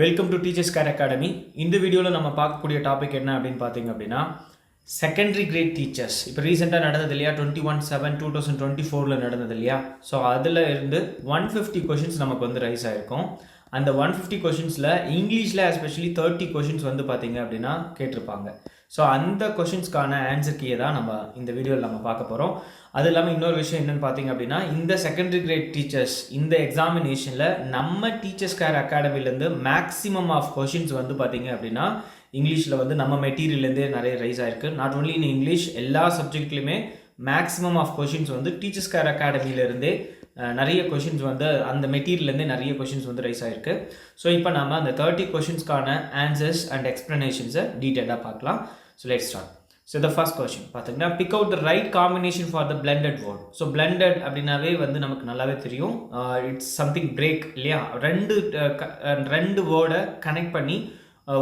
Welcome to teachers care academy இந்த வீடியோவில் நம்ம பார்க்கக்கூடிய டாபிக் என்ன அப்படின்னு பார்த்தீங்க அப்படின்னா செகண்டரி கிரேட் டீச்சர்ஸ் இப்போ ரீசெண்டாக நடந்தது இல்லையா? Twenty one seven two thousand twenty ஃபோரில் நடந்தது இல்லையா? ஸோ அதில் இருந்து ஒன் ஃபிஃப்டி கொஷின்ஸ் நமக்கு வந்து ரைஸ் ஆகிருக்கும் அந்த ஒன் ஃபிஃப்டி கொஷின்ஸில் இங்கிலீஷில் எஸ்பெஷலி தேர்ட்டி கொஷின்ஸ் வந்து பார்த்தீங்க அப்படின்னா கேட்டிருப்பாங்க. ஸோ அந்த கொஷின்ஸ்க்கான ஆன்சர் கீயை தான் நம்ம இந்த வீடியோவில் நம்ம பார்க்க போகிறோம் அது இல்லாமல் இன்னொரு விஷயம் என்னென்னு பார்த்தீங்க அப்படின்னா இந்த செகண்டரி கிரேட் டீச்சர்ஸ் இந்த எக்ஸாமினேஷனில் நம்ம டீச்சர்ஸ் கேர் அகாடமிலேருந்து மேக்ஸிமம் ஆஃப் கொஷின்ஸ் வந்து பார்த்தீங்க அப்படின்னா இங்கிலீஷில் வந்து நம்ம மெட்டீரியல்லேருந்தே நிறைய ரைஸ் ஆயிருக்கு. நாட் ஓன்லி இன் இங்கிலீஷ் எல்லா சப்ஜெக்ட்லையுமே மேக்ஸிமம் ஆஃப் கொஷின்ஸ் வந்து டீச்சர்ஸ் கேர் அகாடமியிலேருந்தே நிறைய கொஷின்ஸ் வந்து அந்த மெட்டீரியல்லேருந்தே நிறைய கொஷின்ஸ் வந்து ரைஸ் ஆகிருக்கு ஸோ இப்போ நம்ம அந்த தேர்ட்டி கொஷின்ஸ்க்கான ஆன்சர்ஸ் அண்ட் எக்ஸ்ப்ளனேஷன்ஸை டீட்டெயிலாக பார்க்கலாம். So let start so the first question பார்த்தீங்கன்னா pick out the right combination for the blended word so blended அப்படின்னாவே வந்து நமக்கு நல்லாவே தெரியும். இட்ஸ் சம்திங் பிரேக் இல்லையா? ரெண்டு க- ரெண்டு வேர்டை கனெக்ட் பண்ணி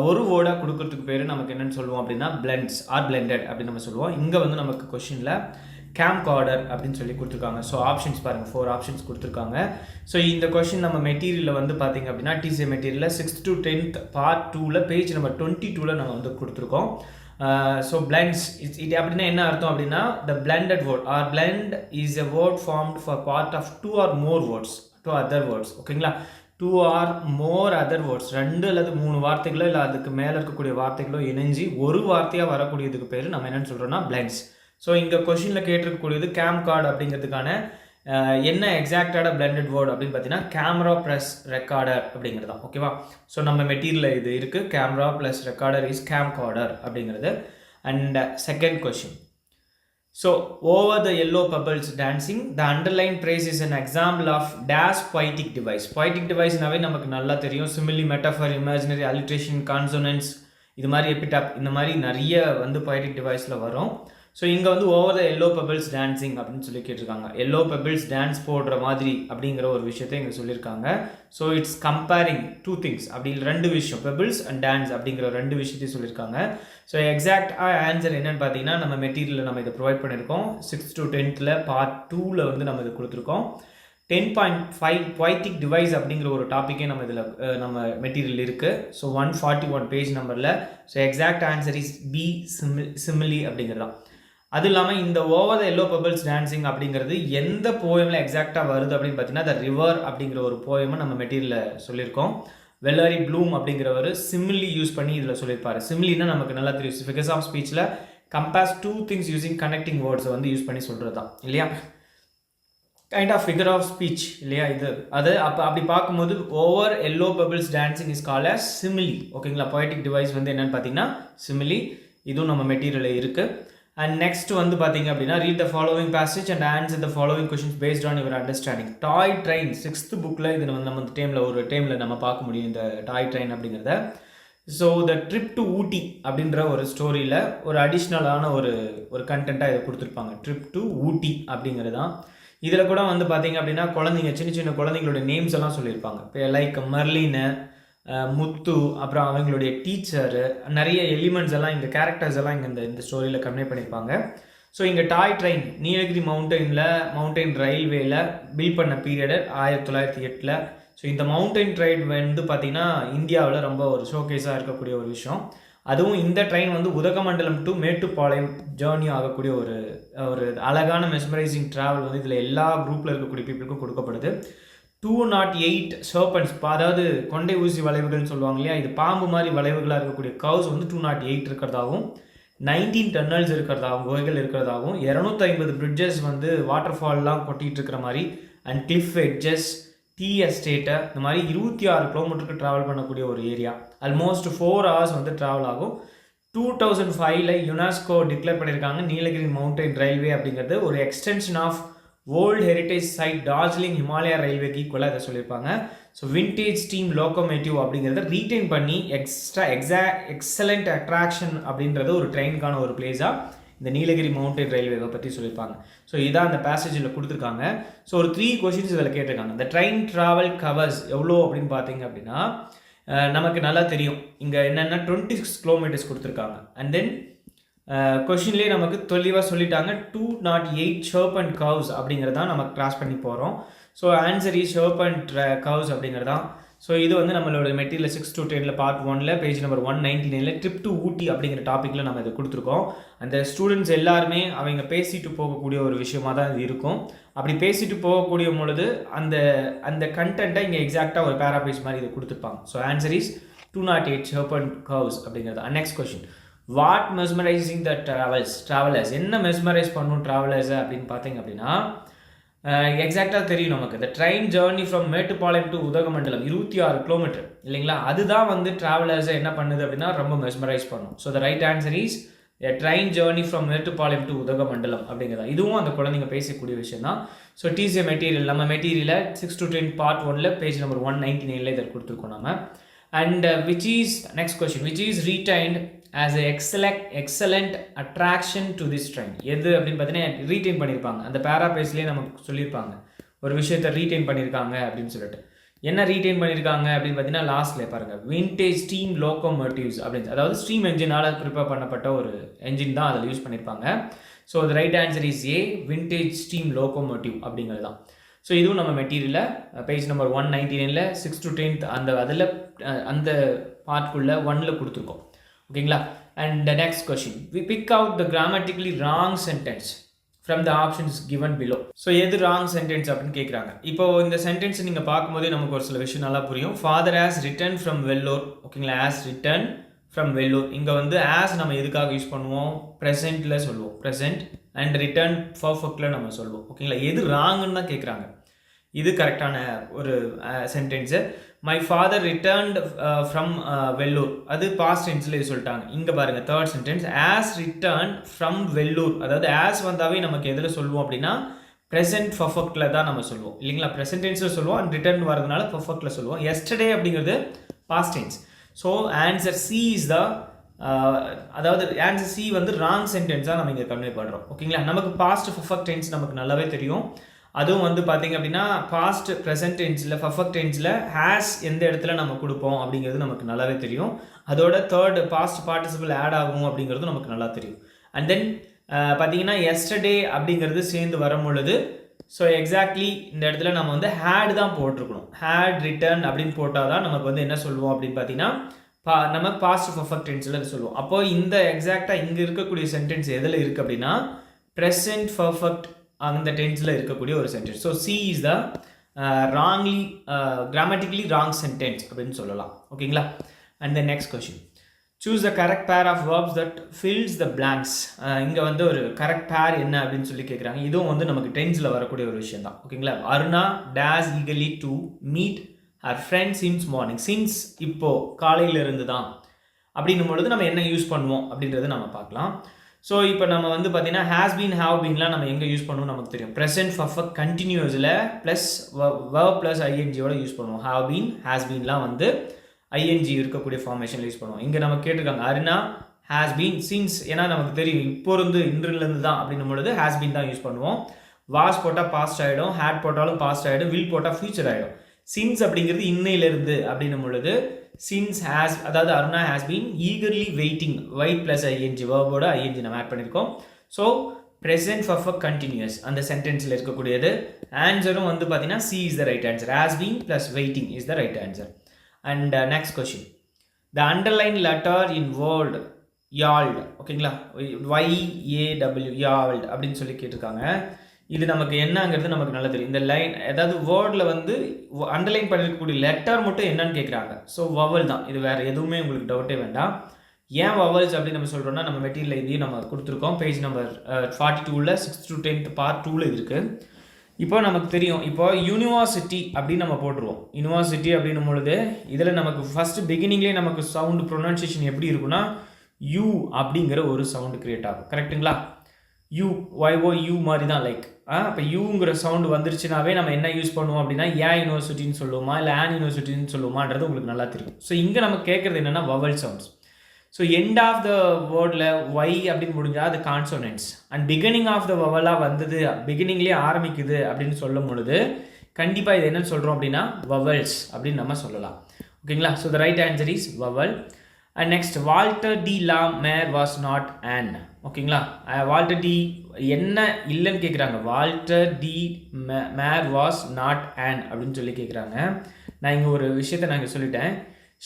ஒரு வேர்டாக கொடுக்கறதுக்கு பேர் நமக்கு என்னென்னு சொல்லுவோம் அப்படின்னா பிளண்ட்ஸ் ஆர் பிளெண்டட் அப்படின்னு நம்ம சொல்லுவோம். இங்கே வந்து நமக்கு கொஷினில் கேம் கார்டர் அப்படின்னு சொல்லி கொடுத்துருக்காங்க. ஸோ ஆப்ஷன்ஸ் பாருங்கள் ஃபோர் ஆப்ஷன்ஸ் கொடுத்துருக்காங்க. ஸோ இந்த கொஷின் நம்ம மெட்டீரியலில் வந்து பார்த்தீங்க அப்படின்னா டிசிஏ மெட்டீரியலில் சிக்ஸ்த் டு டென்த் பார்ட் டூவில் பேஜ் நம்பர் டுவெண்ட்டி டூவில் நம்ம வந்து கொடுத்துருக்கோம். ஸோ பிளண்ட்ஸ் இட்ஸ் இது அப்படின்னா என்ன அர்த்தம் அப்படின்னா the blended word or blend is a word formed for part of two or more words two other words ஓகேங்களா two or more other words ரெண்டு அல்லது மூணு வார்த்தைகளோ இல்லை அதுக்கு மேலே இருக்கக்கூடிய வார்த்தைகளோ இணைஞ்சு ஒரு வார்த்தையாக வரக்கூடியதுக்கு பேர் நம்ம என்னென்னு சொல்கிறோன்னா பிளண்ட்ஸ் ஸோ இங்கே கொஷினில் கேட்டிருக்கக்கூடியது கேம் கார்டு அப்படிங்கிறதுக்கான என்ன எக்ஸாக்டான பிளண்டட் வேர்டு அப்படின்னு பார்த்தீங்கன்னா கேமரா ப்ளஸ் ரெக்கார்டர் அப்படிங்கிறது தான் ஓகேவா ஸோ நம்ம மெட்டீரியல் இது இருக்குது camera plus recorder is camcorder அப்படிங்கிறது and second question so over the yellow bubbles dancing the underlined phrase is an example of these poetic device poetic டிவைஸ்னாவே நமக்கு நல்லா தெரியும். Simile metaphor imaginary alliteration consonance இது மாதிரி எபிடாப் இந்த மாதிரி நிறைய வந்து பொய்டிக் டிவைஸில் வரும். ஸோ இங்கே வந்து over the yellow pebbles dancing அப்படின்னு சொல்லி கேட்டிருக்காங்க. எல்லோ பெபிள்ஸ் டான்ஸ் போடுற மாதிரி அப்படிங்கிற ஒரு விஷயத்தை இங்கே சொல்லியிருக்காங்க. So it's comparing two things அப்படி ரெண்டு விஷயம் பெபிள்ஸ் அண்ட் டான்ஸ் அப்படிங்கிற ரெண்டு விஷயத்தையும் சொல்லியிருக்காங்க. ஸோ எக்ஸாக்டாக ஆன்சர் என்னென்னு பார்த்தீங்கன்னா நம்ம மெட்டீரியலில் நம்ம இதை ப்ரொவைட் பண்ணியிருக்கோம். சிக்ஸ் டு டென்த்தில் பார்ட் டூவில் வந்து நம்ம இது கொடுத்துருக்கோம். Ten point five poetic device அப்படிங்கிற ஒரு டாப்பிக்கே நம்ம இதில் நம்ம மெட்டீரியல் இருக்குது so one forty one page நம்பரில் so exact answer is B SIMI simile அப்படிங்கிறதான் அது இல்லாமல் இந்த over the yellow bubbles dancing அப்படிங்கிறது எந்த போயமில் எக்ஸாக்டாக வருது அப்படின்னு பார்த்தீங்கன்னா த ரிவர் அப்படிங்கிற ஒரு போயமை நம்ம மெட்டீரியலில் சொல்லியிருக்கோம். வெள்ளாரி ப்ளூம் அப்படிங்கிறவர் சிம்லி யூஸ் பண்ணி இதில் சொல்லியிருப்பார். சிம்லின்னா நமக்கு நல்லா தெரியும். Figures of ஸ்பீச்சில் compares two things using connecting வேர்ட்ஸை வந்து யூஸ் பண்ணி சொல்கிறது தான் இல்லையா? Kind of figure of speech இல்லையா இது? அது அப்போ அப்படி பார்க்கும்போது over yellow bubbles dancing is call simile ஓகேங்களா poetic டிவைஸ் வந்து என்னென்னு பார்த்தீங்கன்னா சிமிலி இதுவும் நம்ம மெட்டீரியலில் இருக்குது அண்ட் நெக்ஸ்ட் வந்து பார்த்தீங்க அப்படின்னா read the following passage and answer the following questions based on your understanding toy train sixth புக்கில் இது நம்ம நம்ம டைமில் ஒரு டைமில் நம்ம பார்க்க முடியும் இந்த டாய் ட்ரெயின் அப்படிங்கிறத. So the trip to Ooty அப்படின்ற ஒரு ஸ்டோரியில் ஒரு அடிஷ்னலான ஒரு ஒரு கண்டென்ட்டாக இதை கொடுத்துருப்பாங்க. ட்ரிப் டு ஊட்டி அப்படிங்கிறது தான் இதில் கூட வந்து பார்த்தீங்க அப்படின்னா குழந்தைங்க சின்ன சின்ன குழந்தைங்களோட நேம்ஸ் எல்லாம் சொல்லியிருப்பாங்க. இப்போ லைக் மர்லின்னு முத்து அப்புறம் அவங்களுடைய டீச்சரு நிறைய எலிமெண்ட்ஸ் எல்லாம் இந்த கேரக்டர்ஸ் எல்லாம் இங்கே இந்த இந்த ஸ்டோரியில் கன்வே பண்ணியிருப்பாங்க ஸோ இங்கே டாய் ட்ரெயின் நீலகிரி மவுண்டனில் மவுண்டைன் ரயில்வேயில் பில் பண்ண பீரியடு ஆயிரத்தி தொள்ளாயிரத்தி எட்டில். ஸோ இந்த மவுண்டைன் ட்ரெயின் வந்து பார்த்திங்கன்னா இந்தியாவில் ரொம்ப ஒரு ஷோகேஸாக இருக்கக்கூடிய ஒரு விஷயம். அதுவும் இந்த ட்ரெயின் வந்து உதகமண்டலம் டு மேட்டுப்பாளையம் ஜேர்னி ஆகக்கூடிய ஒரு ஒரு அழகான மெஸ்மரைசிங் ட்ராவல் வந்து இதில் எல்லா குரூப்பில் இருக்கக்கூடிய பீப்புளுக்கும் கொடுக்கப்படுது. டூ நாட் எயிட் சர்பன்ஸ் அதாவது கொண்டை ஊசி வளைவுகள்னு சொல்லுவாங்க இல்லையா? இது பாம்பு மாதிரி வளைவுகளாக இருக்கக்கூடிய கவுஸ் வந்து டூ நாட் எயிட் இருக்கிறதாகவும் நைன்டீன் டன்னல்ஸ் இருக்கிறதாகவும் குகைகள் இருக்கிறதாகவும் இரநூத்தி ஐம்பது பிரிட்ஜஸ் வந்து வாட்டர் ஃபால்லாம் கொட்டிகிட்டு இருக்கிற மாதிரி அண்ட் கிளிஃப் எட்ஜஸ் டீ எஸ்டேட்டை இந்த மாதிரி இருபத்தி ஆறு கிலோமீட்டருக்கு ட்ராவல் பண்ணக்கூடிய ஒரு ஏரியா ஆல்மோஸ்ட் ஃபோர் ஹவர்ஸ் வந்து ட்ராவல் ஆகும். டூ தௌசண்ட் ஃபைவ்ல யுனெஸ்கோ டிக்ளேர் பண்ணியிருக்காங்க நீலகிரி மவுண்டைன் ரயில்வே அப்படிங்கிறது ஒரு extension of world heritage site Darjeeling Himalaya ரயில்வேக்கு ஈக்குவலாக இதை சொல்லியிருப்பாங்க. ஸோ விண்டேஜ் ஸ்டீம் லோக்கோமேட்டிவ் அப்படிங்கிறத ரீட்டைன் பண்ணி எக்ஸ்ட்ரா எக்ஸா எக்ஸலண்ட் அட்ராக்ஷன் அப்படின்றது ஒரு ட்ரெயினுக்கான ஒரு பிளேஸாக இந்த நீலகிரி மவுண்டன் ரயில்வேவை பற்றி சொல்லியிருப்பாங்க. ஸோ இதான் அந்த பேசேஜில் கொடுத்துருக்காங்க. ஸோ ஒரு த்ரீ கொஷின்ஸ் இதில் கேட்டிருக்காங்க. இந்த ட்ரெயின் ட்ராவல் கவர்ஸ் எவ்வளோ அப்படின்னு பார்த்தீங்க அப்படின்னா நமக்கு நல்லா தெரியும். இங்கே என்னென்னா டுவெண்ட்டி சிக்ஸ் கிலோமீட்டர்ஸ் கொடுத்துருக்காங்க. அண்ட் தென் கொஷின்லேயே நமக்கு தெளிவாக சொல்லிட்டாங்க. Two naught eight sharp and curves அப்படிங்கிறதான் நம்ம கிராஸ் பண்ணி போகிறோம் so answer is sharp and uh, curves அப்படிங்கிறதான் ஸோ இது வந்து நம்மளோட மெட்டீரியல் சிக்ஸ் டூ டெனில் பார்ட் ஒனில் பேஜ் நம்பர் ஒன் நைன்டி நைனில் ட்ரிப் டு ஊட்டி அப்படிங்கிற டாப்பிக்கில் நம்ம இதை கொடுத்துருக்கோம். அந்த ஸ்டூடெண்ட்ஸ் எல்லாருமே அவங்க பேசிட்டு போகக்கூடிய ஒரு விஷயமாக தான் இது இருக்கும். அப்படி பேசிட்டு போகக்கூடிய பொழுது அந்த அந்த கண்டென்ட்டை இங்கே எக்ஸாக்டாக ஒரு பேராபேஜ் மாதிரி இதை கொடுத்துருப்பாங்க. So answer is two not eight ஷெர்ப்பன் curves அப்படிங்கிறது. Next question what mesmerizing the travels travellers என்ன மெஸ்மரைஸ் பண்ணும் ட்ராவலர்ஸ் அப்படின்னு பார்த்தீங்க அப்படின்னா எக்ஸாக்டாக தெரியும் நமக்கு. இந்த train journey from Mettupalayam to Udhagamandalam இருபத்தி ஆறு கிலோமீட்டர் இல்லைங்களா? அதுதான் வந்து ட்ராவலர்ஸை என்ன பண்ணுது அப்படின்னா ரொம்ப மெஸ்மரைஸ் பண்ணும். So the right answer is a train journey from Mettupalayam to Udhagamandalam அப்படிங்கிறதா இதுவும் அந்த குழந்தைங்க பேசக்கூடிய விஷயம் தான் ஸோ டிசிஏ மெட்டீரியல் நம்ம மெட்டீரியலை சிக்ஸ் டு டென் பார்ட் ஒனில் பேஜ் நம்பர் ஒன் நைன்டி நைனில் இதை கொடுத்துருக்கோம் நம்ம and which is next question which is retained as a excellent excellent attraction to this train எது அப்படின்னு பார்த்தீங்கன்னா ரீட்டைன் பண்ணியிருப்பாங்க அந்த பேராபேஸ்லேயே நமக்கு சொல்லியிருப்பாங்க. ஒரு விஷயத்தை ரீட்டைன் பண்ணியிருக்காங்க அப்படின்னு சொல்லிட்டு. என்ன ரீட்டைன் பண்ணியிருக்காங்க அப்படின்னு பார்த்தீங்கன்னா லாஸ்ட்டில் பாருங்கள் விண்டேஜ் ஸ்டீம் லோக்கோமோட்டிவ்ஸ் அப்படின்னு. அதாவது ஸ்டீம் என்ஜினால் ப்ரிப்பேர் பண்ணப்பட்ட ஒரு என்ஜின் தான் அதில் யூஸ் பண்ணியிருப்பாங்க ஸோ அது right answer is a vintage steam locomotive அப்படிங்கிறது தான். ஸோ இதுவும் நம்ம மெட்டீரியலில் பேஜ் நம்பர் ஒன் நைன்டி நைனில் சிக்ஸ் டு டென்த் அந்த அதில் அந்த பார்ட்குள்ளே ஒன்னில் கொடுத்துருக்கோம். ஓகேங்களா? And next question we pick out the grammatically wrong sentence from the options given below so எது ராங் சென்டென்ஸ் அப்படின்னு கேட்குறாங்க இப்போ இந்த சென்டென்ஸ் நீங்கள் பார்க்கும்போதே நமக்கு ஒரு சில விஷயம் நல்லா புரியும். Father as return from Vellore ஓகேங்களா? ஆஸ் ரிட்டர்ன் ஃப்ரம் வெல்லூர் இங்கே வந்து ஆஸ் நம்ம எதுக்காக யூஸ் பண்ணுவோம்? ப்ரெசென்ட்டில் சொல்லுவோம். ப்ரெசென்ட் அண்ட் ரிட்டர்ன் பர்ஃபெக்டில் நம்ம சொல்லுவோம். ஓகேங்களா? எது ராங்குன்னு தான் கேட்குறாங்க இது கரெக்டான ஒரு sentence my father returned from Vellore அது பாஸ்ட் டென்ஸில் சொல்லிட்டாங்க. இங்கே பாருங்கள் third sentence as return from Vellore அதாவது ஆஸ் வந்தாவே நமக்கு எதில் சொல்லுவோம் அப்படின்னா ப்ரெசென்ட் பர்ஃபெக்டில் தான் நம்ம சொல்லுவோம். இல்லைங்களா? ப்ரெசென்ட் டென்ஸில் சொல்லுவோம் அண்ட் ரிட்டர்ன் வரதுனால பர்ஃபெக்டில் சொல்லுவோம். எஸ்டர்டே அப்படிங்கிறது past tense so answer C is the அதாவது ஆன்சர் சி வந்து ராங் சென்டென்ஸாக நம்ம இங்கே கன்வே பண்ணுறோம் ஓகேங்களா நமக்கு பாஸ்ட் பர்ஃபெக்ட் டென்ஸ் நமக்கு நல்லாவே தெரியும். அதுவும் வந்து பார்த்திங்க அப்படின்னா பாஸ்ட் ப்ரெசன்ட் டென்ஸில் பர்ஃபெக்ட் டென்ஸில் ஹேஸ் எந்த இடத்துல நம்ம கொடுப்போம் அப்படிங்கிறது நமக்கு நல்லாவே தெரியும். அதோட தேர்ட் பாஸ்ட் பார்ட்டிசிபிள் ஆட் ஆகும் அப்படிங்கிறது நமக்கு நல்லா தெரியும். அண்ட் தென் பார்த்தீங்கன்னா எஸ்டர்டே அப்படிங்கிறது சேர்ந்து வரும் பொழுது ஸோ எக்ஸாக்ட்லி இந்த இடத்துல நம்ம வந்து ஹேட் தான் போட்டிருக்கணும். ஹேட் ரிட்டர்ன் அப்படின்னு போட்டால் தான் நமக்கு வந்து என்ன சொல்லுவோம் அப்படின்னு பார்த்தீங்கன்னா பா நம்ம பாஸ்ட் பர்ஃபெக்ட் டென்ஸில் சொல்லுவோம். அப்போது இந்த எக்ஸாக்டாக இங்கே இருக்கக்கூடிய சென்டென்ஸ் எதில் இருக்குது அப்படின்னா ப்ரெசன்ட் பர்ஃபெக்ட் அந்த டென்ஸில் இருக்கக்கூடிய ஒரு sentence so C is the wrongly grammatically wrong sentence அப்படின்னு சொல்லலாம். ஓகேங்களா? And the next question choose the correct pair of verbs that fills the blanks இங்கே வந்து ஒரு கரெக்ட் பேர் என்ன அப்படின்னு சொல்லி கேட்குறாங்க இதுவும் வந்து நமக்கு டென்ஸில் வரக்கூடிய ஒரு விஷயம் தான் ஓகேங்களா? Aruna days eagerly to meet her friend since morning since இப்போது காலையிலிருந்து தான். அப்படின்னும் பொழுது நம்ம என்ன யூஸ் பண்ணுவோம் அப்படின்றத நம்ம பார்க்கலாம். ஸோ இப்போ நம்ம வந்து பார்த்தீங்கன்னா ஹேஸ் பீன் ஹாவ் பீன்லாம் நம்ம எங்கே யூஸ் பண்ணுவோம் நமக்கு தெரியும். ப்ரெசென்ட் பர்ஃபெக்ட் கண்டினியூஸில் ப்ளஸ் வ ப்ளஸ் ஐஎன்ஜியோட யூஸ் பண்ணுவோம். ஹாவ் பீன் ஹேஸ் பீன்லாம் வந்து ஐஎன்ஜி இருக்கக்கூடிய ஃபார்மேஷனில் யூஸ் பண்ணுவோம். இங்கே நம்ம கேட்டிருக்காங்க அருணா ஹேஸ் பீன் சின்ஸ் ஏன்னா நமக்கு தெரியும் இப்போ இருந்து இன்றிலிருந்து தான் அப்படின்னும் பொழுது ஹேஸ் பீன் தான் யூஸ் பண்ணுவோம். வாஷ் போட்டால் பாஸ்ட் ஆகிடும் ஹேட் போட்டாலும் பாஸ்ட் ஆகிடும் வில் போட்டால் ஃபியூச்சர் ஆகிடும் சின்ஸ் அப்படிங்கிறது இன்னையிலிருந்து அப்படின்னும் பொழுது சின்ஸ் ஹேஸ் அதாவது Aruna has been eagerly waiting wait plus ING வேர்போட ING நம்ம ஆட் பண்ணியிருக்கோம் ஸோ ப்ரெசென்ட் பர்ஃபெக்ட் கண்டினியூஸ் அந்த சென்டென்ஸில் இருக்கக்கூடியது. ஆன்சரும் வந்து பார்த்தீங்கன்னா C is the right answer has been plus waiting is the right answer and next question the underline letter in world யால்டு ஓகேங்களா Y AW யால்டு அப்படின்னு சொல்லி கேட்டிருக்காங்க. இது நமக்கு என்னங்கிறது நமக்கு நல்லா தெரியும். இந்த லைன் ஏதாவது வேர்டில் வந்து அண்டர்லைன் பண்ணிருக்கக்கூடிய லெட்டர் மட்டும் என்னன்னு கேட்குறாங்க ஸோ வவல் தான். இது வேறு எதுவுமே உங்களுக்கு டவுட்டே வேண்டாம். ஏன் வவல்ஸ் அப்படின்னு நம்ம சொல்கிறோம்னா நம்ம மெட்டீரியல் இதையும் நம்ம கொடுத்துருக்கோம். பேஜ் நம்பர் ஃபார்ட்டி டூவில் சிக்ஸ் டு டென்த் பார்ட் டூவில் இது இருக்குது இப்போ நமக்கு தெரியும். இப்போ யூனிவர்சிட்டி அப்படின்னு நம்ம போட்டுருவோம். யூனிவர்சிட்டி அப்படின்னும் பொழுது இதில் நமக்கு ஃபஸ்ட்டு பிகினிங்லேயே நமக்கு சவுண்டு ப்ரொனன்சியேஷன் எப்படி இருக்குன்னா யூ அப்படிங்கிற ஒரு சவுண்டு கிரியேட் ஆகும். கரெக்டுங்களா யூ ஒய்ஓ யூ மாதிரி தான் லைக் அப்போ யூங்கிற சவுண்டு வந்துருச்சுனாவே நம்ம என்ன யூஸ் பண்ணுவோம் அப்படின்னா ஏ யூனிவர்சிட்டின்னு சொல்லுவோமா இல்லை ஆன் யூனிவர்சிட்டின்னு சொல்லுவோமான்றது உங்களுக்கு நல்லா தெரியும். ஸோ இங்கே நம்ம கேட்குறது என்னென்னா vowel sounds so end of the வேர்டில் ஒய் அப்படின்னு முடிஞ்சால் அது consonants and beginning of the வவலாக வந்தது பிகினிங்லேயே ஆரம்பிக்குது அப்படின்னு சொல்லும் பொழுது கண்டிப்பாக இது என்னன்னு சொல்கிறோம் அப்படின்னா வவல்ஸ் அப்படின்னு நம்ம சொல்லலாம். ஓகேங்களா so the right answer is vowel and next Walter de la Mare was not an ஓகேங்களா வால்டர் டி என்ன இல்லைன்னு கேட்குறாங்க Walter de Mare was not an அப்படின்னு சொல்லி கேட்குறாங்க நான் இங்கே ஒரு விஷயத்தை நான் இங்கே சொல்லிட்டேன்.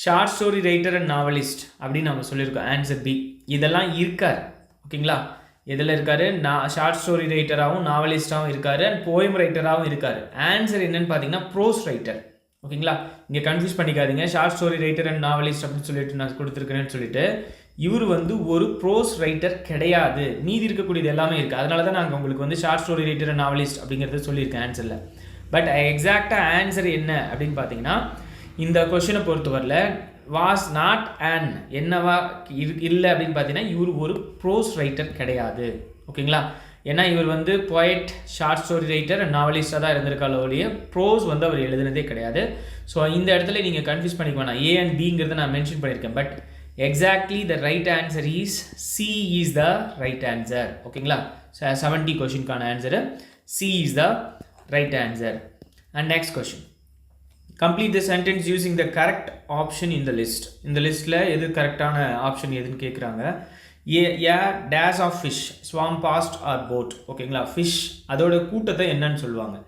Short story writer and novelist அப்படின்னு நம்ம சொல்லியிருக்கோம். ஆன்சர் பி இதெல்லாம் இருக்கார். ஓகேங்களா எதில் இருக்காரு? நான் ஷார்ட் ஸ்டோரி ரைட்டராகவும் நாவலிஸ்டாகவும் இருக்காரு. அண்ட் போயம் ரைட்டராகவும் இருக்காரு. ஆன்சர் என்னன்னு பார்த்தீங்கன்னா ப்ரோஸ் ரைட்டர் ஓகேங்களா? இங்கே கன்ஃபியூஸ் பண்ணிக்காதீங்க. Short story writer and novelist அப்படின்னு சொல்லிட்டு நான் கொடுத்துருக்கிறேன்னு சொல்லிட்டு இவர் வந்து ஒரு ப்ரோஸ் ரைட்டர் கிடையாது. மீதி இருக்கக்கூடியது எல்லாமே இருக்குது அதனால தான் நாங்கள் உங்களுக்கு வந்து short story writer and novelist அப்படிங்கிறத சொல்லியிருக்கேன் ஆன்சரில் பட் எக்ஸாக்டாக ஆன்சர் என்ன அப்படின்னு பார்த்தீங்கன்னா இந்த கொஷினை பொறுத்தவரையில் வாஸ் நாட் அண்ட் என்னவா இரு இல்லை அப்படின்னு பார்த்தீங்கன்னா இவர் ஒரு ப்ரோஸ் ரைட்டர் கிடையாது. ஓகேங்களா? ஏன்னா இவர் வந்து பொயட் ஷார்ட் ஸ்டோரி ரைட்டர் நாவலிஸ்டாக தான் இருந்திருக்கால ஒழிய ப்ரோஸ் வந்து அவர் எழுதுனதே கிடையாது. ஸோ இந்த இடத்துல நீங்கள் கன்ஃபியூஸ் பண்ணிக்க வேணாம். ஏ அண்ட் பிங்கிறத நான் மென்ஷன் பண்ணியிருக்கேன் but exactly the right answer is C is the right answer ஓகேங்களா seventy கொஷினுக்கான answer C is the right answer and next question complete the sentence using the correct option இந்த list இந்த லிஸ்ட்டில் எது கரெக்டான option எதுன்னு கேட்குறாங்க A A days of fish swam past our boat ஓகேங்களா fish அதோட கூட்டத்தை என்னன்னு சொல்லுவாங்க.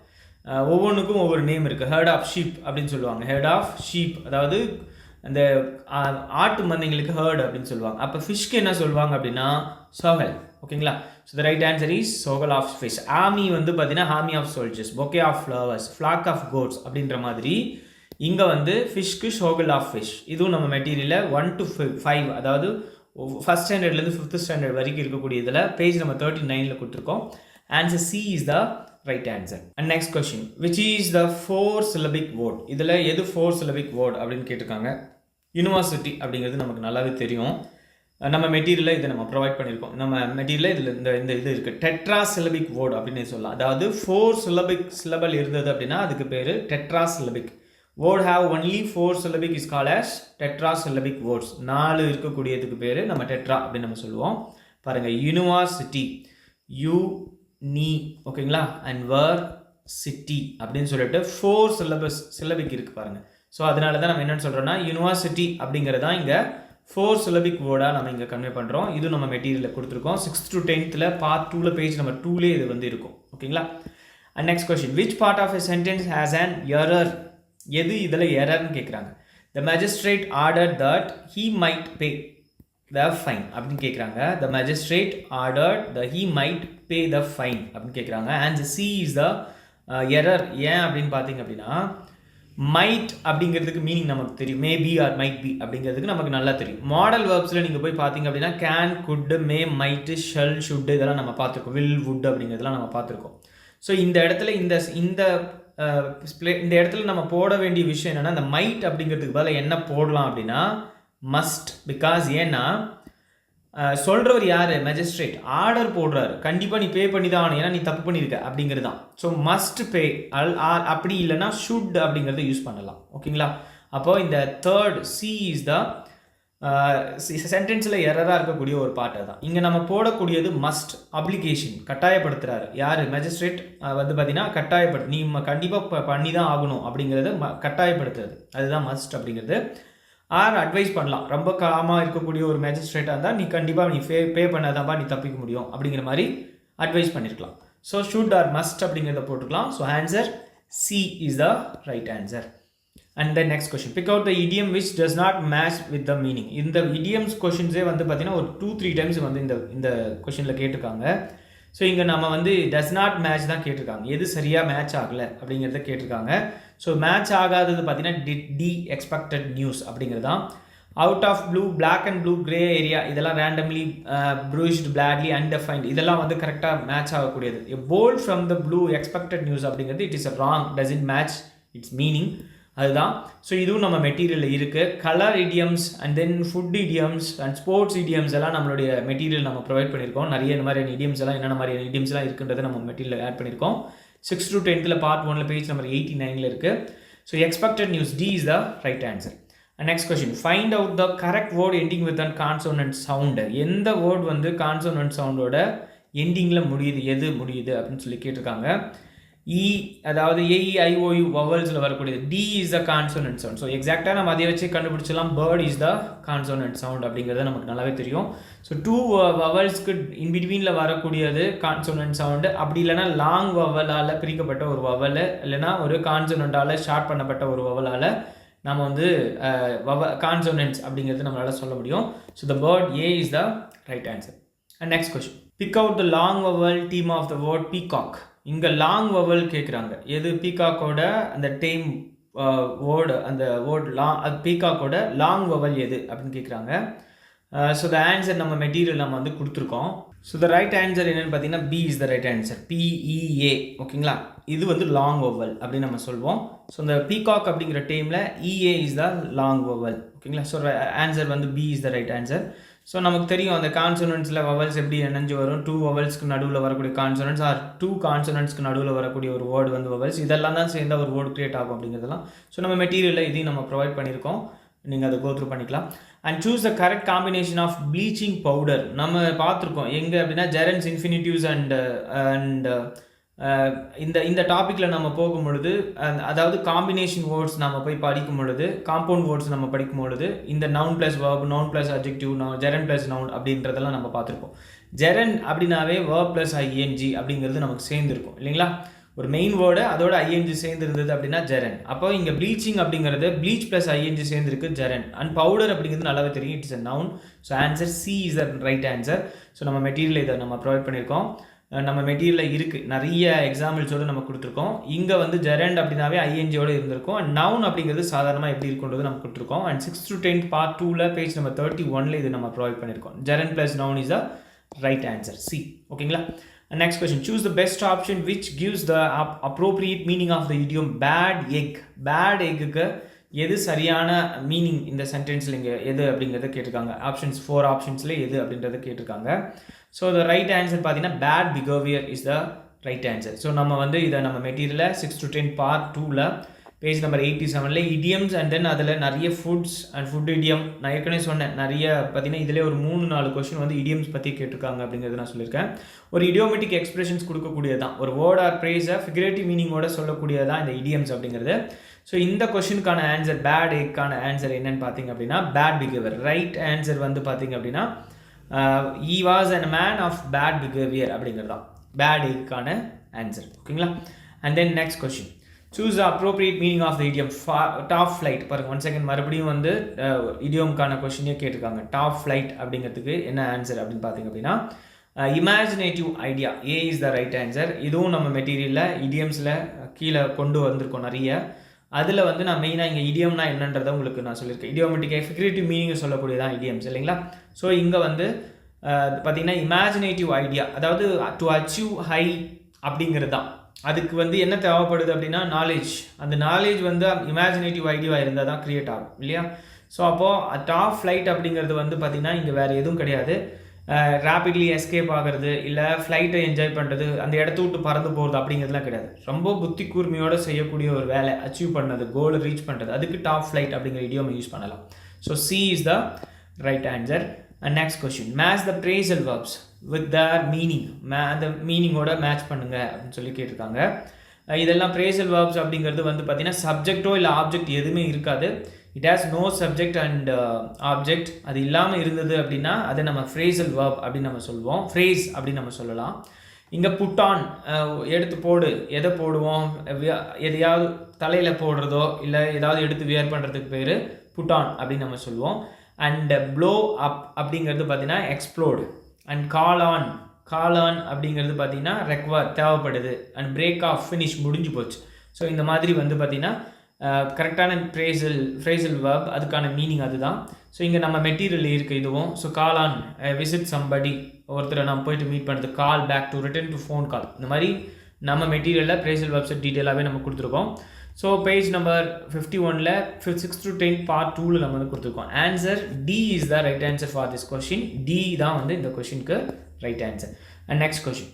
ஒவ்வொன்றுக்கும் ஒவ்வொரு நேம் இருக்குது ஹெர்ட் ஆஃப் ஷீப் அப்படின்னு சொல்லுவாங்க. ஹெர்ட் ஆஃப் ஷீப் அதாவது அந்த ஆ- ஆட்டு மந்தைங்களுக்கு ஹேர்ட் அப்படின்னு சொல்லுவாங்க. அப்போ ஃபிஷ்க்கு என்ன சொல்லுவாங்க அப்படின்னா சோகல். ஓகேங்களா so the right answer is shoal of fish army வந்து பார்த்தீங்கன்னா army of soldiers bouquet of flowers flock of goats அப்படின்ற மாதிரி இங்கே வந்து ஃபிஷ்க்கு ஷோகல் ஆஃப் ஃபிஷ் இதுவும் நம்ம மெட்டீரியலில் ஒன் டு ஃபைவ் அதாவது ஃபஸ்ட் ஸ்டாண்டர்ட்லேருந்து ஃபிஃப்த் ஸ்டாண்டர்ட் வரைக்கும் இருக்கக்கூடிய இதில் பேஜ் நம்ம தேர்ட்டி நைனில் கொடுத்துருக்கோம். Answer C is the right answer and next question which is the four syllabic word இதில் எது ஃபோர் சிலபிக் வேர்ட் அப்படின்னு கேட்டிருக்காங்க. யூனிவர்சிட்டி அப்படிங்கிறது நமக்கு நல்லாவே தெரியும். நம்ம மெட்டீரியலில் இதை நம்ம ப்ரொவைட் பண்ணியிருக்கோம். நம்ம மெட்டீரியலில் இதில் இந்த இந்த இது இருக்குது டெட்ரா சிலபிக் வேர்ட் அப்படின்னு சொல்லலாம். அதாவது ஃபோர் சிலபிக் சிலபல் இருந்தது அப்படின்னா அதுக்கு பேர் tetrasyllabic word have only four syllabic is tetrasyllabic words நாலு இருக்கக்கூடியதுக்கு பேர் நம்ம டெட்ரா அப்படின்னு நம்ம சொல்லுவோம். பாருங்கள் யூனிவர்சிட்டி யூ நீ ஓகேங்களா அண்ட் வர் சிட்டி அப்படின்னு சொல்லிட்டு ஃபோர் சிலபஸ் சிலபிக் இருக்குது பாருங்கள் ஸோ அதனால தான் நம்ம என்னென்னு சொல்கிறோன்னா யூனிவர்சிட்டி அப்படிங்கிறது தான் இங்கே ஃபோர் சிலபிக் வேர்டாக நம்ம இங்கே கன்வே பண்ணுறோம் இது நம்ம மெட்டீரியலில் கொடுத்துருக்கோம். சிக்ஸ்த் டு டென்த்தில் பார்ட் டூவில் பேஜ் நம்பர் டூலே இது வந்து இருக்கும். ஓகேங்களா and next question which part of a sentence has and error எது இதில் எரர்னு கேட்குறாங்க the magistrate order that he might pay the fine அப்படின்னு கேட்குறாங்க the magistrate order the he might pay the fine அப்படின்னு கேட்குறாங்க and C is the error ஏன் அப்படின்னு பார்த்தீங்க அப்படின்னா மைட் அப்படிங்கிறதுக்கு மீனிங் நமக்கு தெரியும். மேபி ஆர் மைட் பி அப்படிங்கிறதுக்கு நமக்கு நல்லா தெரியும். மாடல் வேர்ப்ஸில் நீங்கள் போய் பார்த்தீங்க அப்படின்னா can could may might shall should இதெல்லாம் நம்ம பார்த்துருக்கோம். வில் வுட் அப்படிங்கிறதெல்லாம் நம்ம பார்த்துருக்கோம். ஸோ இந்த இடத்துல இந்த இந்த இந்த இடத்துல நம்ம போட வேண்டிய விஷயம் என்னென்னா இந்த மைட் அப்படிங்கிறதுக்கு பதிலாக என்ன போடலாம் அப்படின்னா மஸ்ட் பிகாஸ் ஏன்னா சொல்கிறவர் யார்? மெஜிஸ்ட்ரேட் ஆர்டர் போடுறாரு. கண்டிப்பாக நீ பே பண்ணி தான் ஆகணும். ஏன்னா நீ தப்பு பண்ணியிருக்க. அப்படிங்கிறது தான். So must be all or அப்படி இல்லைன்னா ஷுட் அப்படிங்கிறத யூஸ் பண்ணலாம். ஓகேங்களா அப்போ இந்த தேர்ட் சி இஸ் த சென்டென்ஸில் எரராக இருக்கக்கூடிய ஒரு பாட்டு தான் இங்கே நம்ம போடக்கூடியது மஸ்ட் அப்ளிகேஷன் கட்டாயப்படுத்துறாரு. யார்? மேஜிஸ்ட்ரேட் வந்து பார்த்தீங்கன்னா கட்டாயப்படு நீ கண்டிப்பாக பண்ணி தான் ஆகணும் அப்படிங்கிறத ம கட்டாயப்படுத்துறது. அதுதான் மஸ்ட் அப்படிங்கிறது. ஆர் அட்வைஸ் பண்ணலாம்? ரொம்ப காமாக இருக்கக்கூடிய ஒரு மேஜிஸ்ட்ரேட்டாக இருந்தால் நீ கண்டிப்பாக நீ பே பே பண்ணாதான்ப்பா நீ தப்பிக்க முடியும் அப்படிங்கிற மாதிரி அட்வைஸ் பண்ணியிருக்கலாம் ஸோ ஷுட் ஆர் மஸ்ட் அப்படிங்கிறத போட்டுக்கலாம். So answer C is the right answer and then next question pick out the idiom which does not match with the meaning இந்த இடியம்ஸ் கொஷின்ஸே வந்து பார்த்தீங்கன்னா ஒரு டூ த்ரீ டைம்ஸ் வந்து இந்த இந்த கொஷினில் கேட்டிருக்காங்க. ஸோ இங்கே நம்ம வந்து டஸ் நாட் மேட்ச் தான் கேட்டிருக்காங்க. எது சரியாக மேட்ச் ஆகலை அப்படிங்கிறத கேட்டிருக்காங்க. ஸோ மேட்ச் ஆகாதது பார்த்தீங்கன்னா டி டி எக்ஸ்பெக்டட் நியூஸ் அப்படிங்கிறது தான் out of blue black and blue grey area இதெல்லாம் ரேண்டம்லி ப்ரூஷ்டு பிளாட்லி அன்டெஃபைன்ட் இதெல்லாம் வந்து கரெக்டாக match ஆகக்கூடியது. Bolt from the blue expected news அப்படிங்கிறது it is a wrong does it match its meaning அதுதான். So இதுவும் நம்ம மெட்டீரியலில் இருக்குது colour idioms and then food idioms and sports idioms எல்லாம் நம்மளுடைய மெட்டீரியல் நம்ம ப்ரொவைட் பண்ணியிருக்கோம். நிறைய இந்த மாதிரியான இடியம்ஸ் எல்லாம் என்னென்ன மாதிரியான இடியம்ஸ்லாம் இருக்குன்றதை நம்ம மெட்டீரியல் ஆட் பண்ணியிருக்கோம். சிக்ஸ் டு டென்த்தில் பார்ட் ஒன்ல பேஜ் நம்பர் எயிட்டி நைனில் இருக்குது so expected news D is the right answer next question find out the correct word ending with an consonant sound எந்த வேர்ட் வந்து கான்சோனன்ட் சவுண்டோட எண்டிங்கில் முடியுது எது முடியுது அப்படின்னு சொல்லி கேட்டிருக்காங்க. இ அதாவது A E I O U வவல்ஸில் e, வரக்கூடியது. D is the consonant sound so எக்ஸாக்டாக நம்ம அதை வச்சு கண்டுபிடிச்சலாம் bird is the consonant sound அப்படிங்கிறது நமக்கு நல்லாவே தெரியும். ஸோ டூ வவல்ஸ்க்கு இன் பிட்வீனில் வரக்கூடியது கான்சோனன்ட் சவுண்டு அப்படி இல்லைன்னா லாங் வவலால் பிரிக்கப்பட்ட ஒரு வவல் இல்லைன்னா ஒரு கான்சோனண்ட்டால் ஷார்ட் பண்ணப்பட்ட ஒரு வவலால் நம்ம வந்து வவ கான்சோனன்ட்ஸ் அப்படிங்கிறது நம்மளால் சொல்ல முடியும். So the bird A is the right answer and next question pick out the long vowel team of the word peacock இங்கே லாங் வவல் கேட்குறாங்க எது? பீகாக்கோட அந்த டேம் வேர்டு அந்த வேர்ட் லாங் அது பீகாக்கோட லாங் வவல் எது? அப்படின்னு கேட்குறாங்க ஸோ த ஆன்சர் நம்ம மெட்டீரியல் நம்ம வந்து கொடுத்துருக்கோம். ஸோ த ரைட் ஆன்சர் என்னென்னு பார்த்தீங்கன்னா B is the right answer B E A ஓகேங்களா இது வந்து லாங் ஓவல் அப்படின்னு நம்ம சொல்வோம். ஸோ இந்த பீகாக் அப்படிங்கிற டைமில் E A is the long vowel ஓகேங்களா ஸோ ஆன்சர் வந்து B is the right answer so நமக்கு தெரியும் அந்த கான்சனன்ஸில் வவல்ஸ் எப்படி இணைஞ்சு வரும். டூ வவல்ஸ்க்கு நடுவில் வரக்கூடிய கான்சனன்ஸ் ஆர் டூ கான்சனன்ஸ்க்கு நடுவில் வரக்கூடிய ஒரு வேர்டு வந்து வவல்ஸ் இதெல்லாம் தான் சேர்ந்த ஒரு வேர்டு க்ரியேட் ஆகும் அப்படிங்கிறதெல்லாம். ஸோ நம்ம மெட்டீரியலில் இதையும் நம்ம ப்ரொவைட் பண்ணியிருக்கோம். நீங்கள் அதை கோத்ரூ பண்ணிக்கலாம். And choose the correct combination of bleaching powder நம்ம பார்த்துருக்கோம். எங்கே அப்படின்னா ஜெரன்ஸ் இன்ஃபினிட்டிவ்ஸ் அண்ட் அண்ட் இந்த இந்த டாப்பிக்கில் நம்ம போகும் பொழுது அதாவது காம்பினேஷன் வேர்ட்ஸ் நம்ம போய் படிக்கும் பொழுது காம்பவுண்ட் வேர்ட்ஸ் நம்ம படிக்கும் பொழுது இந்த noun plus verb noun plus objective gerund plus noun அப்படின்றதெல்லாம் நம்ம பார்த்துருப்போம். ஜெரன் அப்படின்னாவே வேர்ப் ப்ளஸ் ஐஎன்ஜி அப்படிங்கிறது நமக்கு சேர்ந்துருக்கும் இல்லைங்களா? ஒரு மெயின் வேர்டு அதோட ஐஎன்ஜி சேர்ந்துருந்தது அப்படின்னா ஜெரன் அப்போ இங்கே ப்ளீச்சிங் அப்படிங்கிறது ப்ளீச் ப்ளஸ் ஐஎன்ஜி சேர்ந்துருக்கு ஜெரன் அண்ட் பவுடர் அப்படிங்கிறது நல்லாவே தெரியும் it's a noun so answer C is the right answer so நம்ம மெட்டீரியல் இதை நம்ம ப்ரொவைட் பண்ணியிருக்கோம். நம்ம மெட்டீரியலில் இருக்குது நிறைய எக்ஸாம்பிள்ஸோடு நம்ம கொடுத்துருக்கோம். இங்கே வந்து ஜெரண்ட் அப்படின்னாவே ஐஎன்ஜியோடு இருந்திருக்கும். அண்ட் நவுன் அப்படிங்கிறது சாதாரணமாக எப்படி இருக்குன்றது நம்ம கொடுத்துருக்கோம். And six to tenth part டூவில் பேஜ் நம்ம தேர்ட்டி ஒனில் இது நம்ம ப்ரொவைட் பண்ணியிருக்கோம். Gerund plus noun is the right answer C ஓகேங்களா next question choose the best option which gives the appropriate meaning of the idiom bad egg bad எக்குக்கு எது சரியான meaning இந்த சென்டென்ஸில் இங்கே எது அப்படிங்கிறத கேட்டிருக்காங்க. ஆப்ஷன்ஸ் ஃபோர் ஆப்ஷன்ஸில் எது அப்படின்றத கேட்டிருக்காங்க. ஸோ த ரைட் ஆன்சர் பார்த்தீங்கன்னா bad behaviour is the right answer so நம்ம வந்து இதை நம்ம மெட்டீரியலில் சிக்ஸ் டு டென் பார்ட் டூவில் பேஜ் நம்பர் எயிட்டி செவனில் இடியம்ஸ் அண்ட் தென் அதில் நிறைய ஃபுட்ஸ் அண்ட் ஃபுட் இடியம் நான் ஏற்கனவே சொன்னேன் நிறைய பார்த்தீங்கன்னா இதிலே ஒரு மூணு நாலு கொஸ்டின் வந்து இடியம்ஸ் பற்றி கேட்டிருக்காங்க அப்படிங்கிறது நான் சொல்லியிருக்கேன். ஒரு இடியோமெட்டிக் எக்ஸ்பிரஷன்ஸ் கொடுக்கக்கூடியதான் ஒரு வேர்ட் ஆர் ப்ரேஸை ஃபிகரேட்டிவ் மீனிங்கோட சொல்லக்கூடியதான் இந்த இடியம்ஸ் அப்படிங்கிறது. ஸோ இந்த கொஷினுக்கான ஆன்சர் பேட் ஏக்கான ஆன்சர் என்னன்னு பார்த்தீங்க அப்படின்னா பேட் பிஹேவியர் ரைட் ஆன்சர் வந்து பார்த்தீங்க அப்படின்னா he was an man of bad behaviour அப்படிங்கிறது தான் பேட் இதுக்கான ஆன்சர் ஓகேங்களா? And then next question choose appropriate meaning of the idiom top flight பாருங்க ஒன் செகண்ட் மறுபடியும் வந்து uh, இடியோம்கான கொஷினே கேட்டிருக்காங்க. டாப் ஃப்ளைட் அப்படிங்கிறதுக்கு என்ன ஆன்சர் அப்படின்னு பார்த்தீங்க அப்படின்னா imaginative idea A is the right answer இதுவும் நம்ம மெட்டீரியலில் இடியம்ஸில் கீழே கொண்டு வந்திருக்கோம் நிறைய. அதில் வந்து நான் மெயினாக இங்கே இடியம்னா என்னன்றதை உங்களுக்கு நான் சொல்லியிருக்கேன். இடியோமெட்டிக் ஃபிகரேட்டிவ் மீனிங் சொல்லக்கூடியதான் இடியம்ஸ் இல்லைங்களா ஸோ இங்கே வந்து பார்த்திங்கன்னா இமேஜினேட்டிவ் ஐடியா அதாவது டு அச்சீவ் ஹை அப்படிங்கிறது தான் அதுக்கு வந்து என்ன தேவைப்படுது அப்படின்னா நாலேஜ் அந்த நாலேஜ் வந்து இமேஜினேட்டிவ் ஐடியா இருந்தால் தான் க்ரியேட் ஆகும் இல்லையா? ஸோ அப்போது டாப் ஃப்ளைட் அப்படிங்கிறது வந்து பார்த்திங்கன்னா இங்கே வேறு எதுவும் கிடையாது. ரேப்பிட்லி எஸ்கேப் ஆகிறது இல்லை ஃப்ளைட்டை என்ஜாய் பண்ணுறது அந்த இடத்த விட்டு பறந்து போகிறது அப்படிங்கிறதுலாம் கிடையாது. ரொம்ப புத்தி கூர்மையோடு செய்யக்கூடிய ஒரு வேலை அச்சீவ் பண்ணது கோலை ரீச் பண்ணுறது அதுக்கு டாப் ஃப்ளைட் அப்படிங்கிற இடியோமை யூஸ் பண்ணலாம். So C is the right answer and next question match the phrasal verbs with their meaning may அந்த மீனிங்கோட மேட்ச் பண்ணுங்க அப்படின்னு சொல்லி கேட்டிருக்காங்க. இதெல்லாம் ப்ரேசல் வேர்ப்ஸ் அப்படிங்கிறது வந்து பார்த்தீங்கன்னா சப்ஜெக்டோ இல்லை ஆப்ஜெக்ட் எதுவுமே இருக்காது. It has no subject and object அது இல்லாமல் இருந்தது அப்படின்னா அதை நம்ம ஃப்ரேசல் verb அப்படின்னு நம்ம சொல்லுவோம் ஃப்ரேஸ் அப்படின்னு நம்ம சொல்லலாம். இங்கே புட்டான் எடுத்து போடு. எதை போடுவோம்? எதையாவது தலையில் போடுறதோ இல்லை ஏதாவது எடுத்து வியர் பண்ணுறதுக்கு பேர் புட்டான் அப்படின்னு நம்ம சொல்லுவோம் அண்ட் ப்ளோ அப் அப்படிங்கிறது பார்த்தீங்கன்னா exploded and call on call on அப்படிங்கிறது பார்த்தீங்கன்னா ரெக்வர் தேவைப்படுது. அண்ட் பிரேக் ஆஃப் ஃபினிஷ் முடிஞ்சு போச்சு. ஸோ இந்த மாதிரி வந்து பார்த்திங்கன்னா கரெக்டான ஃப்ரேசல் ஃப்ரேசல் வேர்ப் அதுக்கான மீனிங் அதுதான். ஸோ இங்கே நம்ம மெட்டீரியல் இருக்குது இதுவும். So call on visit somebody ஒருத்தரை நம்ம போயிட்டு மீட் பண்ணுறது call back to return to phone call இந்த மாதிரி நம்ம மெட்டீரியலில் பிரேசல் வெப்சைட் டீட்டெயிலாகவே நம்ம கொடுத்துருக்கோம். ஸோ பேஜ் நம்பர் ஃபிஃப்டி ஒனில் சிக்ஸ் டு டென் பார்ட் டூவில் நம்ம வந்து கொடுத்துருக்கோம். Answer D is the right answer for this question D தான் வந்து இந்த கொஷினுக்கு right answer and next question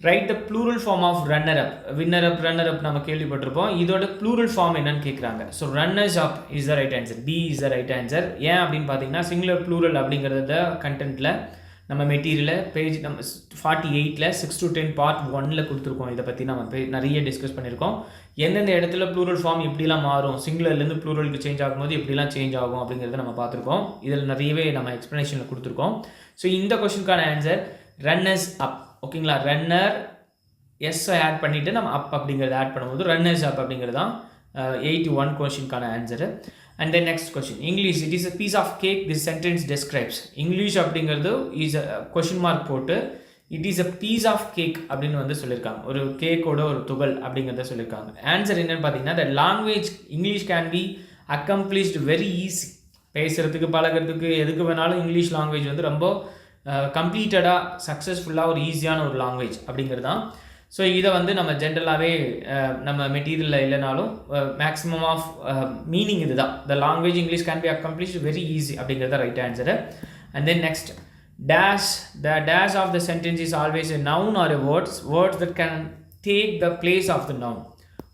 write the plural form of runner up winner up runner up நம்ம கேள்விப்பட்டிருப்போம். இதோட ப்ளூரல் ஃபார்ம் என்னன்னு கேட்குறாங்க so runners up is the right answer B is the right answer ஏன் அப்படின்னு பார்த்தீங்கன்னா சிங்குலர் ப்ளூரல் அப்படிங்கிறத கண்டென்ட்டில் நம்ம மெட்டீரியலை பேஜ் நம்ம ஃபார்ட்டி எயிட்டில் சிக்ஸ் டு டென் பார்ட் ஒனில் கொடுத்துருக்கோம். இதை பற்றி நம்ம பே- நிறைய டிஸ்கஸ் பண்ணியிருக்கோம். எந்தெந்த இடத்துல ப்ளூரல் ஃபார்ம் எப்படிலாம் மாறும் சிங்குலர்லேருந்து ப்ளூரலுக்கு சேஞ்ச் ஆகும்போது எப்படிலாம் சேஞ்ச் ஆகும் அப்படிங்கிறத நம்ம பார்த்துருக்கோம். இதில் நிறையவே நம்ம எக்ஸ்ப்ளனேஷனில் கொடுத்துருக்கோம். ஸோ இந்த கொஷனுக்கான ஆன்சர் ரன்னர்ஸ் அப் ஓகேங்களா? ரன்னர் எஸ்ஸை ஆட் பண்ணிவிட்டு நம்ம அப் அப்படிங்கிறத ஆட் பண்ணும்போது ரன்னர்ஸ் அப் அப்படிங்கிறது தான் eighty one கொஷினுக்கான answer and then next question English it is a piece of cake this sentence describes English அப்படிங்கிறது இஸ் அ கொஷின் மார்க் போட்டு it is a piece of cake அப்படின்னு வந்து சொல்லியிருக்காங்க ஒரு கேக்கோட ஒரு துகள் அப்படிங்கிறத சொல்லியிருக்காங்க ஆன்சர் என்னென்னு பார்த்தீங்கன்னா the language English can be accomplished very easy பேசுகிறதுக்கு பழகிறதுக்கு எதுக்கு வேணாலும் இங்கிலீஷ் லாங்குவேஜ் வந்து ரொம்ப கம்ப்ளீட்டடாக சக்ஸஸ்ஃபுல்லாக ஒரு ஈஸியான ஒரு லாங்குவேஜ் அப்படிங்கிறது தான். ஸோ இதை வந்து நம்ம ஜென்ரலாகவே நம்ம மெட்டீரியலில் இல்லைனாலும் மேக்ஸிமம் ஆஃப் மீனிங் இது தான் the language English can be accomplish very easy அப்படிங்கிறது right answer and then next dash the dash of the sentence is always a noun or a words words that can take the place of the noun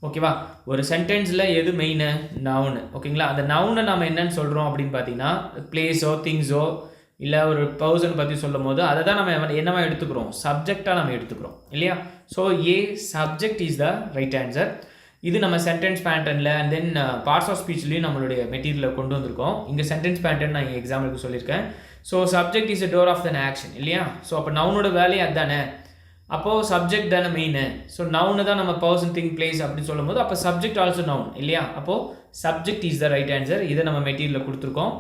ஓகேவா ஒரு சென்டென்ஸில் எது main noun ஓகேங்களா அந்த நவுனை நம்ம என்னன்னு சொல்கிறோம் அப்படின்னு பார்த்தீங்கன்னா பிளேஸோ திங்ஸோ இல்லை ஒரு பர்சன் பற்றி சொல்லும் போது அதை தான் நம்ம என்னவா எடுத்துக்கிறோம்? சப்ஜெக்டாக நம்ம எடுத்துக்கிறோம் இல்லையா? So A subject is the right answer இது நம்ம சென்டென்ஸ் பேட்டர்னில் அண்ட் தென் பார்ட்ஸ் ஆஃப் ஸ்பீச்லேயும் நம்மளுடைய மெட்டீரியலை கொண்டு வந்திருக்கோம். இங்கே சென்டென்ஸ் பேட்டர்ன் நான் எக்ஸாம்பிளுக்கு சொல்லியிருக்கேன். So subject is a doer of the action இல்லையா? ஸோ அப்போ நவுனோட வேலையை அதுதானே? அப்போது சப்ஜெக்ட் தானே மெயின் ஸோ நவுனு தான் நம்ம பர்சன் திங் பிளேஸ் அப்படின்னு சொல்லும்போது அப்போ சப்ஜெக்ட் ஆல்சோ நவுன் இல்லையா? அப்போது subject is the right answer இதை நம்ம மெட்டீரியலில் கொடுத்துருக்கோம்.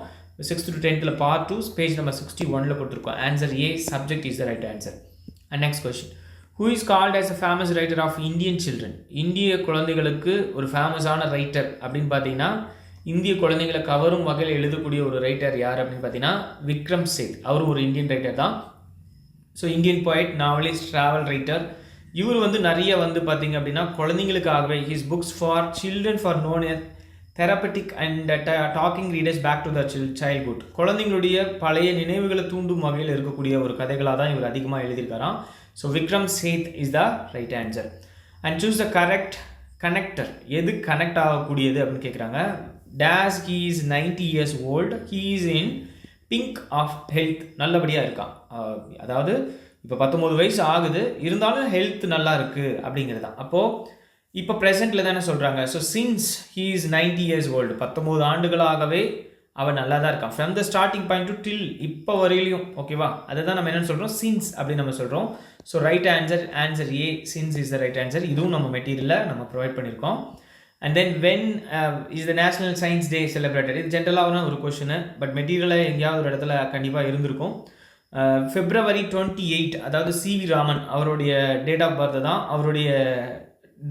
சிக்ஸ்த் டு டென்த்தில் part two page number sixty ஒனில் கொடுத்துருக்கோம் answer A subject is the right answer and next question who is called as a famous writer of Indian children இந்திய குழந்தைகளுக்கு ஒரு ஃபேமஸான ரைட்டர் அப்படின்னு பார்த்தீங்கன்னா இந்திய குழந்தைகளை கவரும் வகையில் எழுதக்கூடிய ஒரு ரைட்டர் யார் அப்படின்னு பார்த்தீங்கன்னா விக்ரம் சேத். அவரும் ஒரு இந்தியன் ரைட்டர் தான். So Indian poet novelist travel writer இவர் வந்து நிறைய வந்து பார்த்தீங்க அப்படின்னா குழந்தைங்களுக்காகவே his books for children for non therapeutic and talking readers back to the child childhood குழந்தைங்களுடைய பழைய நினைவுகளை தூண்டும் வகையில் இருக்கக்கூடிய ஒரு கதைகளாக தான் இவர் அதிகமாக எழுதியிருக்காராம். So Vikram Seth is the right answer and choose the correct connector எது கனெக்ட் ஆகக்கூடியது அப்படின்னு கேட்குறாங்க days he is ninety years old he is in pink of health நல்லபடியாக இருக்கான். அதாவது இப்போ பத்தொம்போது வயசு ஆகுது. இருந்தாலும் ஹெல்த் நல்லா இருக்குது அப்படிங்கிறது தான். அப்போது இப்போ ப்ரெசெண்ட்டில் தானே சொல்கிறாங்க so since he is ninety years old பத்தொம்போது ஆண்டுகளாகவே அவன் நல்லா தான் இருக்கான். From the starting point to till இப்போ வரையிலையும் ஓகேவா அதை தான் நம்ம என்னென்னு சொல்கிறோம் சின்ஸ் அப்படின்னு நம்ம சொல்கிறோம் so right answer answer A since is the right answer இதுவும் நம்ம மெட்டீரியலில் நம்ம ப்ரொவைட் பண்ணியிருக்கோம். And then when is the national science day celebrated இது ஜென்ரலாக ஒரு கொஷனு பட் மெட்டீரியலாக எங்கேயாவது ஒரு இடத்துல கண்டிப்பாக இருந்திருக்கும். ஃபெப்ரவரி டுவெண்ட்டி எயிட் அதாவது சி வி ராமன் அவருடைய டேட் ஆஃப் பர்த் தான் அவருடைய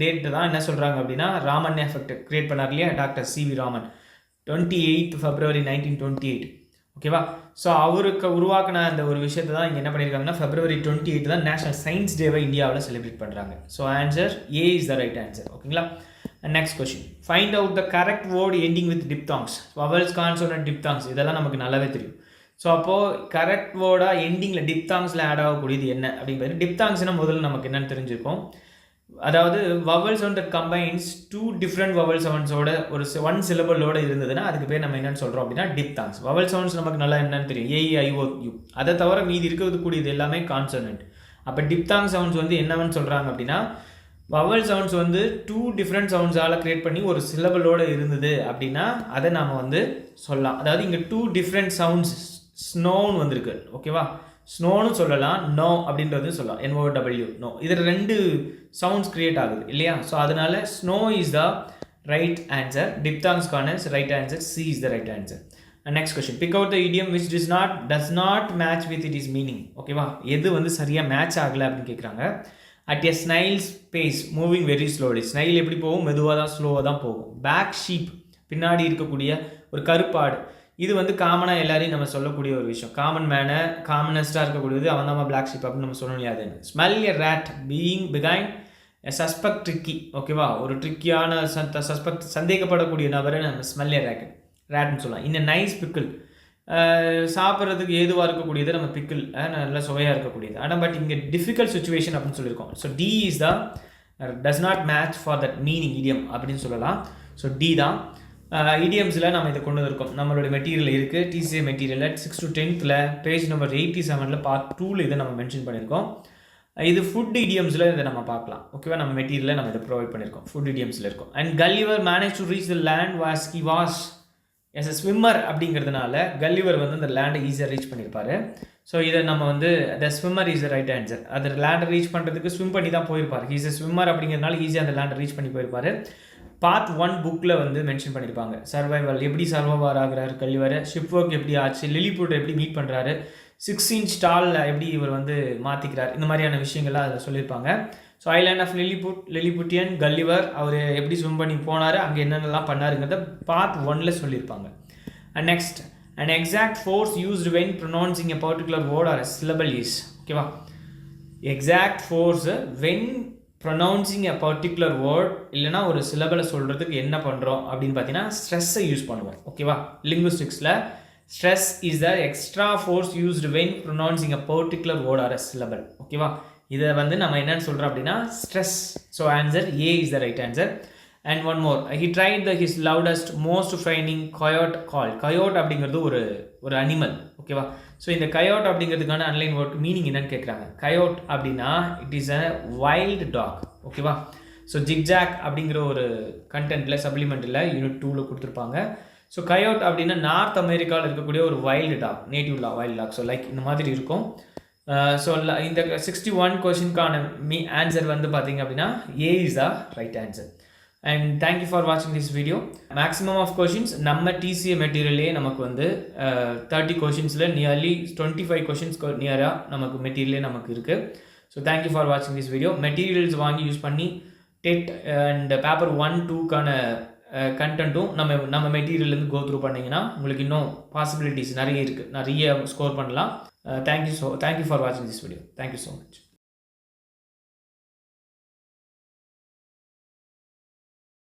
டேட்டு தான் என்ன சொல்கிறாங்க அப்படின்னா ராமன் எஃபெக்ட் க்ரியேட் பண்ணார் இல்லையா? Doctor C V Raman. Twenty eighth February nineteen twenty eight ஓகேவா ஸோ அவருக்கு உருவாக்கின அந்த ஒரு விஷயத்தை தான் இங்கே என்ன பண்ணியிருக்காங்கன்னா ஃபெப்ரவரி டுவெண்ட்டி எயிட் தான் நேஷனல் சயின்ஸ் டேவை இந்தியாவில் செலிப்ரேட் பண்ணுறாங்க so answer A is the right answer ஓகேங்களா next question find out the correct word ending with diphthongs vowels consonant diphthongs இதெல்லாம் நமக்கு நல்லாவே தெரியும். ஸோ அப்போது கரெக்ட் வேர்டாக எண்டிங்கில் டிப்தாங்ஸில் ஆட் ஆகக்கூடியது என்ன? அப்படிங்கிறது டிப்தாங்ஸ்னால் முதல்ல நமக்கு என்னென்னு தெரிஞ்சிருக்கோம். அதாவது vowel sound combines two different vowel சவுண்ட்ஸோட ஒரு ஒன் சிலபலோட இருந்ததுன்னா அதுக்கு பேர் நம்ம என்னென்னு சொல்கிறோம் அப்படின்னா டிப்தாங்ஸ் வவல் சவுண்ட்ஸ் நமக்கு நல்லா என்னன்னு தெரியும். ஏஇ ஐஓ யூ அதை தவிர மீதி இருக்கிறது கூடியது எல்லாமே கான்சனன்ட் அப்போ டிப்தாங் சவுண்ட்ஸ் வந்து என்னவென்னு சொல்கிறாங்க அப்படின்னா வவல் சவுண்ட்ஸ் வந்து டூ டிஃப்ரெண்ட் சவுண்ட்ஸால் க்ரியேட் பண்ணி ஒரு சிலபலோடு இருந்தது அப்படின்னா அதை நாம் வந்து சொல்லலாம். அதாவது இங்கே டூ டிஃப்ரெண்ட் சவுண்ட்ஸ் ஸ்னோன்னு வந்திருக்கு. ஓகேவா ஸ்னோன்னு சொல்லலாம் நோ அப்படின்றது சொல்லலாம். என்ஓ டபிள்யூ நோ இதில் ரெண்டு சவுண்ட்ஸ் க்ரியேட் ஆகுது இல்லையா? ஸோ அதனால snow is the right answer டிப்தாங்ஸ்கான right answer C is the right answer next question pick out the idiom which this not does not match with it is meaning ஓகேவா எது வந்து சரியாக match ஆகலை அப்படின்னு கேட்குறாங்க at a snail's pace moving very slowly snail எப்படி போகும்? மெதுவாக தான் ஸ்லோவாக தான் போகும். பேக் ஷீப் பின்னாடி இருக்கக்கூடிய ஒரு கருப்பாடு. இது வந்து காமனாக எல்லாரையும் நம்ம சொல்லக்கூடிய ஒரு விஷயம். காமன் மேனை காமனஸ்ட்டாக இருக்கக்கூடியது அவன் தான் பிளாக் ஷிப் அப்படின்னு நம்ம சொல்ல முடியாது smell a rat being behind a suspect tricky ஓகேவா ஒரு ட்ரிக்கியான சஸ்பெக்ட் சந்தேகப்படக்கூடிய நபரை நம்ம ஸ்மெல் எ ரேட் ரேட்னு சொல்லலாம். இந்த நைஸ் பிக்கிள் சாப்பிட்றதுக்கு ஏதுவாக இருக்கக்கூடியது நம்ம பிக்கிள் நல்ல சுவையாக இருக்கக்கூடியது. ஆனால் பட் இங்கே டிஃபிகல்ட் சுச்சுவேஷன் அப்படின்னு சொல்லியிருக்கோம். So D is the does not match for that meaning idiom அப்படின்னு சொல்லலாம். ஸோ டி தான் இடியம்ஸில் நம்ம இதை கொண்டு வந்திருக்கோம். நம்மளுடைய மெட்டீரியல் இருக்குது டிசிஏ மெட்டீரியலில் சிக்ஸ் டு டென்த்தில் பேஜ் நம்பர் எயிட்டி செவனில் பார்ட் டூவில் இதை நம்ம மென்ஷன் பண்ணியிருக்கோம். இது ஃபுட் இடியம்ஸில் இதை நம்ம பார்க்கலாம். ஓகேவா நம்ம மெட்டீரியலில் நம்ம இதை ப்ரொவைட் பண்ணியிருக்கோம். ஃபுட் இடியம்ஸில் இருக்கும். And Gulliver manage to reach the land was he was as a swimmer அப்படிங்கிறதுனால கல்லிவர் வந்து அந்த லேண்டை ஈஸியாக ரீச் பண்ணியிருப்பார். ஸோ இதை நம்ம வந்து the swimmer is right answer அது லேண்டை ரீச் பண்ணுறதுக்கு ஸ்விம் பண்ணி தான் போயிருப்பார். ஹீஸ் எ ஸ்விம்மர் அப்படிங்கிறதுனால ஈஸியாக அந்த லேண்டை ரீச் பண்ணி போயிருப்பார். பார்ட் ஒன் புக்கில் வந்து மென்ஷன் பண்ணியிருப்பாங்க சர்வைவல் எப்படி சர்வைவர் ஆகிறார் கல்விவர ஷிப் ஒர்க் எப்படி ஆச்சு லிலிபுட் எப்படி மீட் பண்ணுறாரு சிக்ஸ் இன்ச் ஸ்டாலில் எப்படி இவர் வந்து மாற்றிக்கிறார் இந்த மாதிரியான விஷயங்கள்லாம் அதில் சொல்லியிருப்பாங்க so island of Lilliput Lilliputian Gulliver அவர் எப்படி ஸ்விம் பண்ணி போனார் அங்கே என்னென்னலாம் பண்ணாருங்கிறத பார்ட் ஒனில் சொல்லியிருப்பாங்க and next and exact force used when pronouncing a particular word or syllable is ஓகேவா exact force when pronouncing a particular word இல்லைனா ஒரு சிலபலை சொல்கிறதுக்கு என்ன பண்ணுறோம் அப்படின்னு பார்த்தீங்கன்னா ஸ்ட்ரெஸ்ஸை யூஸ் பண்ணுவோம். ஓகேவா லிங்குவிஸ்டிக்ஸில் stress is the extra force used when pronouncing a particular word or a syllable ஓகேவா இதை வந்து நம்ம என்னன்னு சொல்கிறோம் அப்படின்னா stress so answer A is the right answer and one more he tried the his loudest most frightening coyote call coyote அப்படிங்கிறது ஒரு ஒரு அனிமல் ஓகேவா ஸோ இந்த கயோட் அப்படிங்கிறதுக்கான அன்லைன் வேர்ட் மீனிங் என்னன்னு கேட்குறாங்க கயோட் அப்படின்னா it is a wild dog ஓகேவா ஸோ ஜிக்ஜாக் அப்படிங்கிற ஒரு கண்டென்ட்டில் சப்ளிமெண்ட்டில் யூனிட் டூவில் கொடுத்துருப்பாங்க. ஸோ கயோட் அப்படின்னா நார்த் அமெரிக்காவில் இருக்கக்கூடிய ஒரு வைல்டு டாக் நேட்டிவ் லா வைல்டு டாக் ஸோ லைக் இந்த மாதிரி இருக்கும். Uh, ஸோ இந்த சிக்ஸ்டி ஒன் கொஷினுக்கான மீ ஆன்சர் வந்து பார்த்தீங்க அப்படின்னா A is the right answer and thank you for வாட்சிங் this video maximum of questions நம்ம டிசிஏ மெட்டீரியலே நமக்கு வந்து தேர்ட்டி கொஷின்ஸில் நியர்லி டுவெண்ட்டி ஃபைவ் கொஷின்ஸ் நியராக நமக்கு மெட்டீரியலே நமக்கு இருக்குது ஸோ தேங்க்யூ ஃபார் வாட்சிங் திஸ் வீடியோ மெட்டீரியல்ஸ் வாங்கி யூஸ் பண்ணி டெட் அண்ட் பேப்பர் ஒன் டூக்கான கண்டென்ட்டும் நம்ம நம்ம மெட்டீரியல்லேருந்து கோ த்ரூ பண்ணிங்கன்னா உங்களுக்கு இன்னும் பாசிபிலிட்டிஸ் நிறைய இருக்குது நிறைய ஸ்கோர் பண்ணலாம். Thank you so thank you for வாட்சிங் this video thank you so much